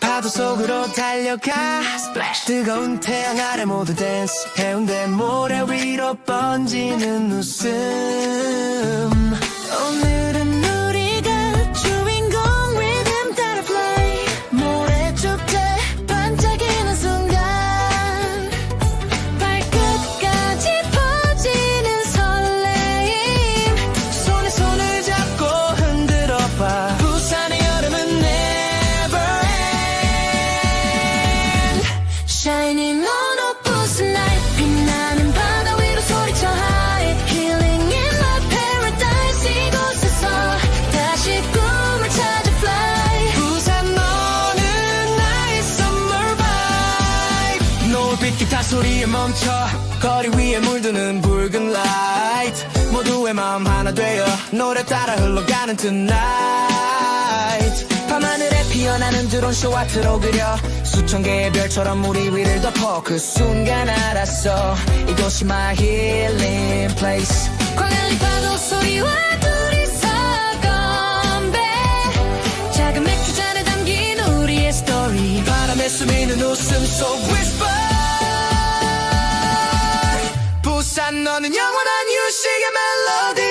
파도 속으로 달려가. Splash. 뜨거운 태양 아래 모두 댄스 해운대 모래 위로 번지는 웃음 Shining on a busan night 빛나는 바다 위로 소리쳐 high Healing in my paradise 이곳에서 다시 꿈을 찾아 fly 부산 너는 나의 summer vibe 노을빛 기타 소리에 멈춰 거리 위에 물드는 붉은 light 모두의 마음 하나 되어 노래 따라 흘러가는 tonight 피어나는 드론 쇼 아트로 그려 수천 개의 별처럼 우리 위를 덮어 그 순간 알았어. 이곳이 my healing place. 광안리 파도 소리와 둘이서 건배. 작은 맥주 잔에 담긴 우리의 스토리 바람에 스미는 웃음 속 whisper. 부산 너는 영원한 휴식의 멜로디